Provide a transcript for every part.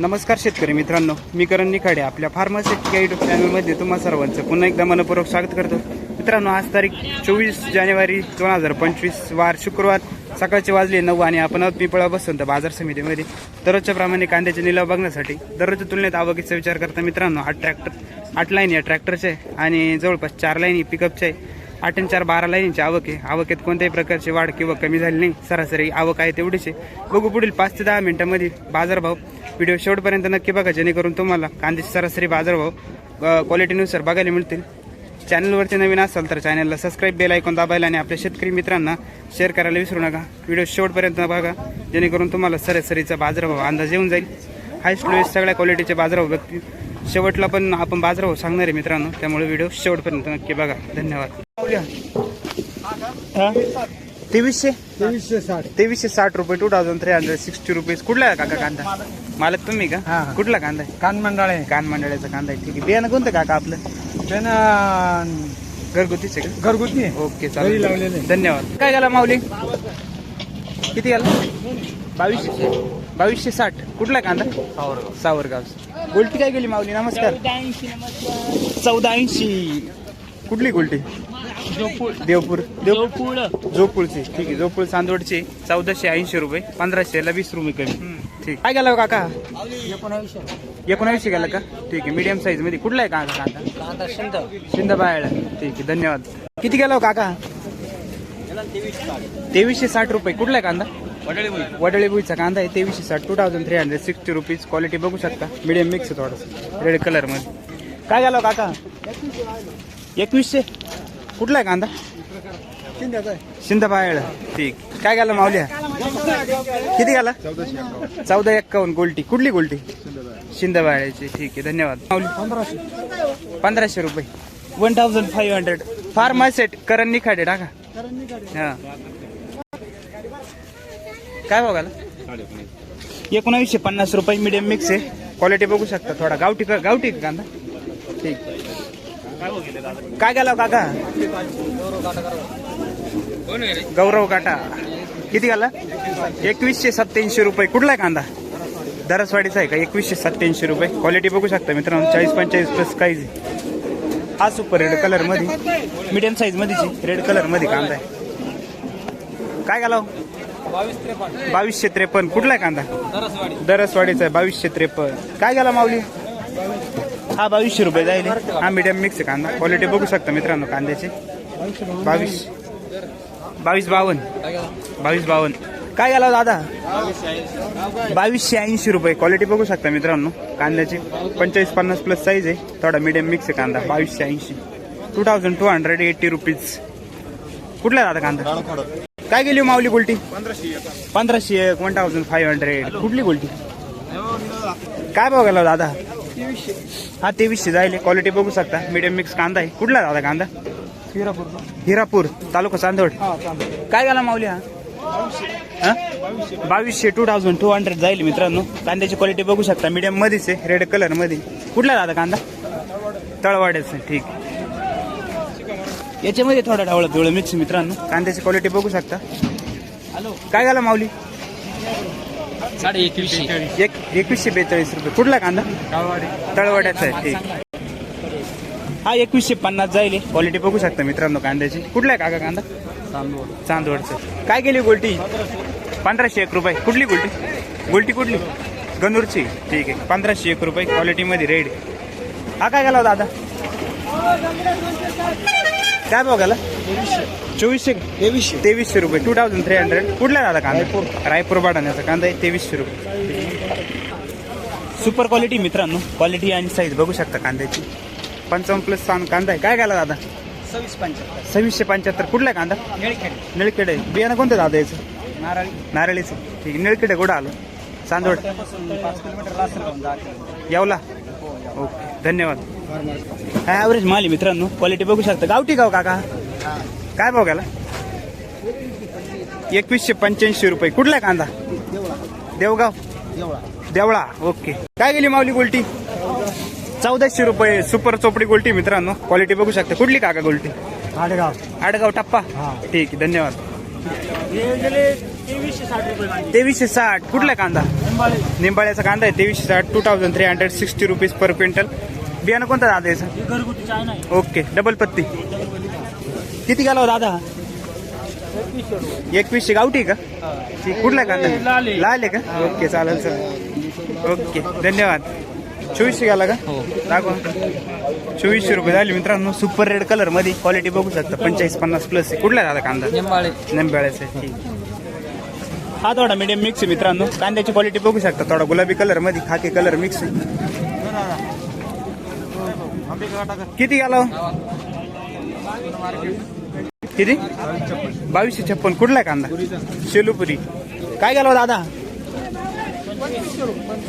नमस्कार शेतकरी मित्रांनो मी करण निखाडे आपल्या फार्मासिटी या युट्यूब चॅनलमध्ये तुम्हा सर्वांचं पुन्हा एकदा मनपूर्वक स्वागत करतो. मित्रांनो आज तारीख चोवीस जानेवारी दोन हजार पंचवीस वार शुक्रवार सकाळचे वाजले नऊ आणि आपण आहोत पिपळा बसून तर बाजार समितीमध्ये. दररोजच्या प्रमाणे कांद्याचे निलाव बघण्यासाठी दररोजच्या तुलनेत आवकीचा विचार करता मित्रांनो आठ ट्रॅक्टर आठ लाईन या ट्रॅक्टरचे आहे आणि जवळपास चार लाईन पिकअपचे आहे. आठ चार बारा लाईनची आवक आहे. आवकेत कोणत्याही प्रकारची वाढ किंवा कमी झाली नाही. सरासरी आवक आहे तेवढीच आहे. बघू पुढील पाच ते दहा मिनिटांमध्ये बाजारभाव. व्हिडिओ शेवटपर्यंत नक्की बघा जेणेकरून तुम्हाला कांद्याचे सरासरी बाजारभाव क्वालिटीनुसार बघायला मिळतील. चॅनलवरती नवीन असाल तर चॅनलला सबस्क्राईब बेल ऐकून दाबायला आणि आपल्या शेतकरी मित्रांना शेअर करायला विसरू नका. व्हिडिओ शेवटपर्यंत बघा जेणेकरून तुम्हाला सरासरीचा बाजारभाव अंदाज येऊन जाईल. हायस्ट लोएस्ट सगळ्या क्वालिटीचे बाजारभाव बघतील. शेवटला पण आपण बाजारभाव सांगणार आहे मित्रांनो त्यामुळे व्हिडिओ शेवटपर्यंत नक्की बघा. धन्यवाद. हा? तेवीसशे? तेवीसशे साठ. तेवीसशे साठ रुपये two thousand three hundred sixty rupees कुठला आहे काका कांदा? मालक. तुम्ही का? हा. कुठला कांदा आहे? कान मंडळ आहे. कान मंडळाचा कांदा आहे. ठीक आहे. बियाणं कोणतं काका आपलं? त्यानं घरगुतीच आहे घरगुती आहे. का ओके चालेल. धन्यवाद. काय गेला माऊली? किती गेला? बावीसशे. बावीसशे साठ. कुठला कांदा? सावरगाव. गोल्टी काय गेली माऊली? नमस्कार. चौदा ऐंशी कुठली गोल्टी? देवपूर. देवपूर जोपूळची. ठीक आहे जोपूळ चांदवडची चौदाशे ऐंशी रुपये. पंधराशेला वीस रुपये कमी. ठीक. काय गेला हो काका? एकोणावीसशे गेला का? ठीक आहे मीडियम साईजमध्ये. कुठला आहे काका कांदा? शिंदबाळ ठीक आहे धन्यवाद. किती गेला हो काका? तेवीसशे साठ रुपये. कुठला आहे कांदा? वडळी भुईचा कांदा आहे तेवीसशे साठ two thousand three hundred sixty rupees quality बघू शकता. मिडियम मिक्स आहे थोडंसं. रेड कलरमध्ये. काय झालं हो काका? एकवीसशे? कुठला आहे कांदा? शिंदबाळ ठीक. काय गेला माऊल्या? किती गेला चौदा एक्कावन्न गोल्टी. कुठली गोल्टी? शिंदबाळ्याची ठीक आहे धन्यवाद. माऊली. पंधराशे पंधराशे रुपये. वन थाउजंड फाईव्ह हंड्रेड फार्मा सेट करण निखाडे टाका. हा. काय बघायला एकोणावीसशे पन्नास रुपये मिडियम मिक्स आहे. क्वालिटी बघू शकता थोडा. गावठी गावठी कांदा? ठीक. काय गेला हो काका? गौरव काटा. किती घाला एकवीसशे सत्याऐंशी रुपये. कुठला आहे कांदा? दरसवाडीचा आहे का? एकवीसशे सत्याऐंशी रुपये. क्वालिटी बघू शकता मित्रांनो. चाळीस पंचेचाळीस प्लस काहीच हा सुपर रेड कलरमध्ये मीडियम साईजमध्ये रेड कलरमध्ये कांदा आहे. काय घालाव बावीस त्रेपन्न. बावीसशे त्रेपन्न. कुठला आहे कांदा? दरसवाडी. दरसवाडीचा आहे बावीसशे त्रेपन्न. काय गेला माऊली? हा बावीसशे रुपये जाईल हा मीडियम मिक्स आहे कांदा. क्वालिटी बघू शकता मित्रांनो कांद्याची. बावीस. बावीस बावन्न. बावीस बावन्न. काय गेला दादा? बावीसशे ऐंशी रुपये. क्वालिटी बघू शकता मित्रांनो कांद्याची. पंचेचाळीस पन्नास प्लस साईज आहे. थोडा मीडियम मिक्स आहे कांदा. बावीसशे ऐंशी. Two thousand two hundred eighty rupees कुठला आहे दादा कांदा? काय गेली हो माऊली गोल्टी? पंधराशे एक. वन थाउजंड फाईव्ह हंड्रेड कुठली गोल्टी? काय भाव गेला दादा? हा तेवीसशे जाईल क्वालिटी बघू शकता. मीडियम मिक्स कांदा आहे. कुठला दादा कांदा? हिरापूर. हिरापूर तालुका चांदवड. काय गेला माऊली हा? हा? बावीसशे. टू थाउजंड टू हंड्रेड जाईल मित्रांनो. कांद्याची क्वालिटी बघू शकता. मीडियम मध्येच आहे. रेड कलरमध्ये. कुठला दादा कांदा? तळवाड्याचं ठीक. याच्यामध्ये थोडा डावळा पिवळं मिक्स मित्रांनो. कांद्याची क्वालिटी बघू शकता. हॅलो. काय झाला माऊली? साडे एकवीसशे. एक एकवीसशे बेचाळीस रुपये. कुठला कांदा? तळवाड्याचा आहे ठीक. हा एकवीसशे पन्नास जाईल. क्वालिटी बघू शकता मित्रांनो कांद्याची. कुठला आहे काका कांदा? तांदूळ चांदवडचं. काय गेली गोल्टी? पंधराशे एक रुपये. कुठली गोल्टी? गोल्टी कुठली? गंदूरची ठीक आहे. पंधराशे एक रुपये. क्वालिटीमध्ये रेड हा काय गेला दादा? काय भाव गेला? चोवीसशे तेवीसशे. तेवीसशे रुपये. टू थाउजंड थ्री हंड्रेड कुठला दादा कांदा? रायपूर. बाडाण्याचा कांदा आहे तेवीसशे रुपये. सुपर क्वालिटी मित्रांनो. क्वालिटी आणि साईज बघू शकता कांद्याची. पंचावन्न प्लस साम कांदा आहे. काय गेला दादा? सव्वीस पंच्याहत्तर. सव्वीसशे पंच्याहत्तर. कुठला आहे कांदा? निळखेड. निळखेड. आहे बियाणं कोणतं दादा याचं? नारळी. नारळीचं. ठीक आहे. निळखेड कुठं आलं? चांदवड. पाच किलोमीटर यावला? ओके. धन्यवाद. काय ॲव्हरेज माल आहे मित्रांनो? क्वालिटी बघू शकता. गावठी गाव काका. काय भाव गेला? एकवीसशे पंच्याऐंशी रुपये. कुठला कांदा? देवगाव. देवळा. ओके काय गेली माऊली गोल्टी? चौदाशे रुपये सुपर चोपडी गोल्टी मित्रांनो. क्वालिटी बघू शकता. कुठली काका गोल्टी? आडेगाव. आडगाव टप्पा. हा. ठीक आहे धन्यवाद. तेवीसशे साठ कुठला कांदा? निंबाळे. निंबाळ्याचा कांदा आहे. तेवीसशे साठ two thousand three hundred sixty rupees per quintal बियाणं कोणतं दादा याचं? ही घरगुती चाय नाही ओके डबल पत्ती. किती गेला हो दादा? एकवीसशे गावठी का? ठीक कुठला कांदा? लाल आहे. लाल आहे का? ओके चालेल सर ओके धन्यवाद. चोवीसशे गेला का? हो. दाखवा. चोवीसशे रुपये झाले मित्रांनो. सुपर रेड कलरमध्ये क्वालिटी बघू शकता. पंचेचाळीस पन्नास प्लस आहे. कुठला आहे दादा कांदा? निंबाळे. नंब्याळ्याचा आहे, ठीक. हा थोडा मीडियम मिक्स आहे मित्रांनो. कांद्याची क्वालिटी बघू शकता. थोडा गुलाबी कलरमध्ये खाकी कलर मिक्स आहे. किती गेला? किती? बावीसशे छप्पन. कुठला आहे कांदा? शेलूपुरी. काय गेलो दादा?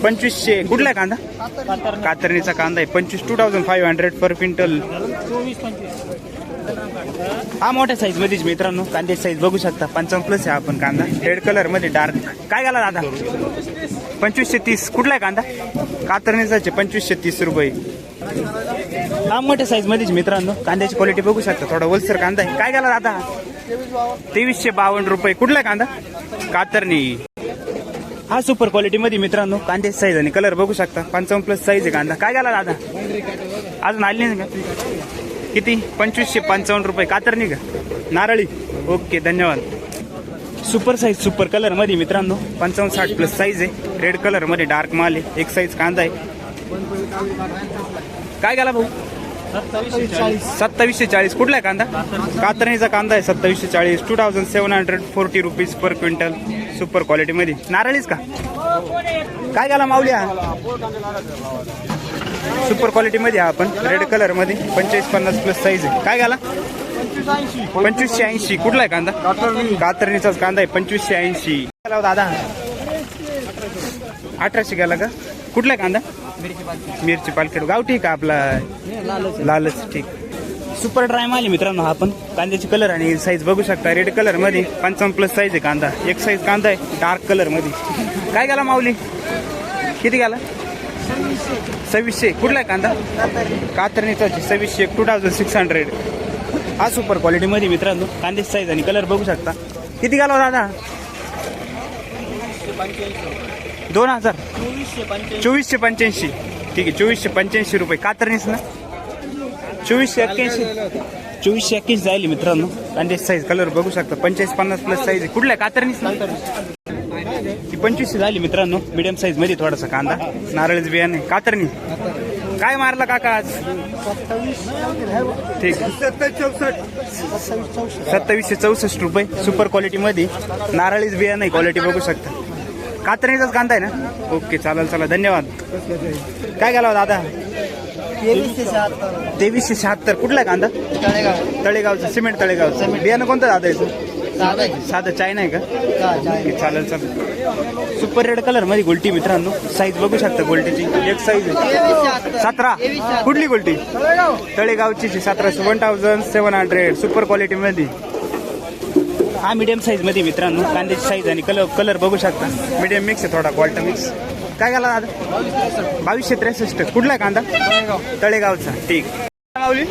पंचवीसशे. कुठला आहे कांदा? कातरणीचा कांदा आहे. पंचवीस two thousand five hundred per quintal हा मोठ्या साईज मध्येच मित्रांनो. कांद्याची साईज बघू शकता. पंचावन्न प्लस आहे आपण कांदा. रेड कलरमध्ये डार्क काय गेला दादा? पंचवीसशे तीस. कुठला आहे कांदा? कातरणीचाचे पंचवीसशे तीस रुपये. हा मोठ्या साईज मध्येच मित्रांनो कांद्याची क्वालिटी बघू शकता. थोडा होलसेल कांदा आहे. काय गेला दादा तेवीसशे बावन्न रुपये. कुठला आहे कांदा? कातरणी. हा सुपर क्वालिटी मध्ये मित्रांनो कांद्याची साईज आणि कलर बघू शकता. पंचावन्न प्लस साईज आहे कांदा. काय गेला दादा अजून आली नाही का? किती? पंचवीसशे पंचावन्न रुपये. कातरणी का? नारळी. ओके धन्यवाद. सुपर साईज सुपर कलरमध्ये मित्रांनो. पंचावन्न साठ प्लस साईज आहे. रेड कलरमध्ये डार्क माल आहे. एक साईज कांदा आहे. काय गेला भाऊ? सत्तावीसशे चाळीस. सत्तावीसशे चाळीस कुठला आहे कांदा? कातरणीचा कांदा आहे सत्तावीसशे चाळीस. Two thousand seven hundred forty rupees per quintal super quality मध्ये. नारळीच का? काय गेला माऊल्या? सुपर क्वालिटी मध्ये हा आपण. रेड कलरमध्ये. पंचेचाळीस पन्नास प्लस साईज आहे. काय पंचवीसशे ऐंशी. कुठला आहे कांदा? कातरणीचाच कांदा आहे. पंचवीसशे ऐंशी. दादा. अठराशे गेला का? कुठला आहे कांदा? मिरची पालखेड गावठी का आपला? लालच ठीक. सुपर ड्राय माल आहे मित्रांनो हा आपण कांद्याची कलर आणि साईज बघू शकता. रेड कलरमध्ये पंचावन्न प्लस साईज आहे कांदा. एक साईज कांदा आहे डार्क कलरमध्ये. काय गेला माऊली? किती गेला? सव्वीसशे. कुठला आहे कांदा? कातरणीचा सव्वीसशे. टू थाउजंड सिक्स हंड्रेड हा सुपर क्वालिटी मध्ये मित्रांनो कांदे साईज आणि कलर बघू शकता. किती घालावं दादा दोन हजार. चोवीसशे पंच्याऐंशी. ठीक आहे चोवीसशे पंच्याऐंशी रुपये. कातरणीच ना चोवीसशे एक्क्याऐंशी. चोवीसशे एक्क्याऐंशी जाईल मित्रांनो. कांदे साईज कलर बघू शकता. पंचेचाळीस पन्नास प्लस साईज आहे. कुठल्या? कातरणीच ना ती पंचवीसशे झाली मित्रांनो. मिडियम साईजमध्ये थोडासा कांदा. नारळच बियाणे कातरणी काय मारला काका आज? ठीक. सत्तावीसशे चौसष्ट रुपये सुपर क्वालिटी मध्ये. नारळीच बियाणे क्वालिटी बघू शकता. कातरणीचाच कांदा आहे ना? ओके चालेल चला धन्यवाद. काय गेला हो दादा? तेवीसशे शहात्तर. कुठला कांदा? तळेगाव. तळेगावचं सिमेंट तळेगावचं. बियाणं कोणतं दादा याचं? साधा चायना आहे का? चाय. चालेल चालेल. सुपर रेड कलरमध्ये गोल्टी मित्रांनो. साईज बघू शकता गोल्टीची. एक साईज सतरा. कुठली गोल्टी? तळेगावची सतराशे one thousand seven hundred super quality मध्ये. हा मीडियम साईजमध्ये मित्रांनो. कांद्याची साईज आणि कलर कलर बघू शकता. मीडियम मिक्स आहे थोडा क्वालिटी मिक्स काय गेला दादा? बावीसशे त्रेसष्ट. कुठला आहे कांदा? तळेगावचा. ठीक. माऊली?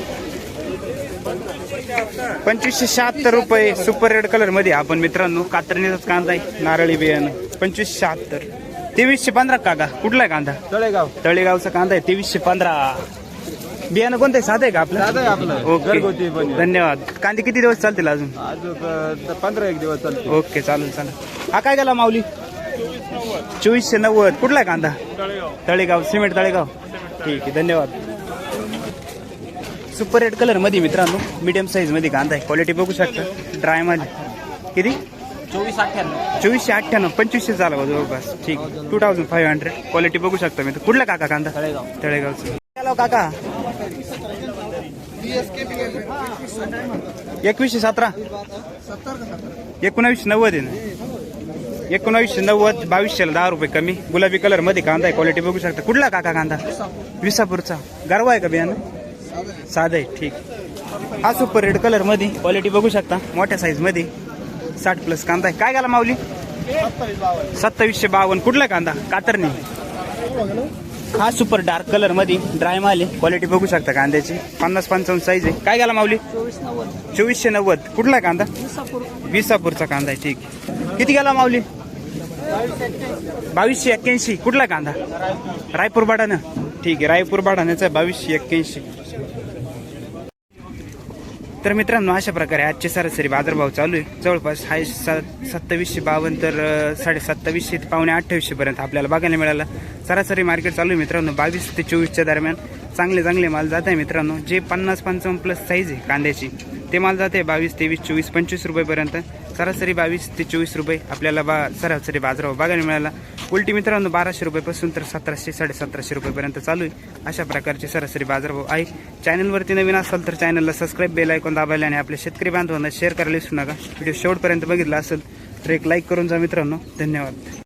पंचवीसशे शहात्तर रुपये सुपर रेड कलरमध्ये. आपण मित्रांनो कातरणीचाच कांदा आहे नारळी बियाणं. पंचवीसशे शहात्तर. तेवीसशे पंधरा काका कुठला आहे कांदा? तळेगाव. तळेगावचा कांदा आहे तेवीसशे पंधरा. बियाणं कोणतं आहे? साधं आहे का साधं आहे आपलं. आपलं. घरगुती पण आहे. धन्यवाद. कांदे किती दिवस चालतील अजून? आज पंधरा एक दिवस चालते ओके चालेल चालेल. हा काय गेला माऊली? चोवीसशे नव्वद. कुठला आहे कांदा तळेगाव सिमेंट तळेगाव. ठीक आहे धन्यवाद. सुपर रेड कलरमध्ये मित्रांनो मीडियम साईजमध्ये कांदा आहे. क्वालिटी बघू शकता. ड्रायमध्ये. किती? चोवीस अठ्ठ्याण्णव. चोवीसशे अठ्ठ्याण्णव. पंचवीसशे झाला जवळपास. ठीक. Two thousand five hundred quality बघू शकता मी कुठला काका कांदा? तळेगाव. तळेगावचं. काका? एकवीसशे सतरा. एकोणावीसशे नव्वद आहे ना? एकोणावीसशे नव्वद बावीसशेला दहा रुपये कमी. गुलाबी कलरमध्ये कांदा आहे. क्वालिटी बघू शकता. कुठला काका कांदा? विसापूरचा. गरवा आहे का बियाणं? साधं आहे ठीक. हा सुपर रेड कलरमध्ये क्वालिटी बघू शकता. मोठ्या साईजमध्ये साठ प्लस कांदा आहे. काय घाला माऊली? सत्तावीसशे बावन्न. कुठला कांदा? कातरणी. हा सुपर डार्क कलरमध्ये ड्राय माल आहे. क्वालिटी बघू शकता कांद्याची. पन्नास पंचावन्न साईज आहे. काय घाला माऊली? चोवीसशे नव्वद. कुठला कांदा? विसापूरचा कांदा आहे ठीक. किती गेला माऊली? बावीसशे एक्क्याऐंशी. कुठला कांदा? रायपूर बाडानं ठीक आहे. रायपूर बाडाण्याचा आहे बावीसशे एक्क्याऐंशी. तर मित्रांनो अशा प्रकारे आजचे सरासरी बाजारभाव चालू आहे. जवळपास हाय सात सत्तावीसशे बावन्न तर साडे सत्तावीसशे ते पावणे अठ्ठावीसशेपर्यंत आपल्याला बघायला मिळाला. सरासरी मार्केट चालू आहे मित्रांनो बावीस ते चोवीसच्या दरम्यान. चांगले चांगले माल जात आहे मित्रांनो. जे पन्नास पंचावन्न प्लस साईज आहे कांद्याची ते माल जाते बावीस तेवीस चोवीस पंचवीस रुपयेपर्यंत सरासरी बावीस ते चोवीस रुपये आपल्याला बा सरासरी बाजारभाव बघायला मिळाला. उलटी मित्रांनो बाराशे रुपयेपासून तर सतराशे साडेसतराशे रुपयेपर्यंत चालू आहे. अशा प्रकारचे सरासरी बाजारभाव आहे चॅनलवरती नवीन असाल तर चॅनलला सबस्क्राईब बेल ऐकून दाबायला आणि आपल्या शेतकरी बांधवांना शेअर करायला विसरू नका. व्हिडिओ शेवटपर्यंत बघितला असेल तर एक लाईक करून जा मित्रांनो. धन्यवाद.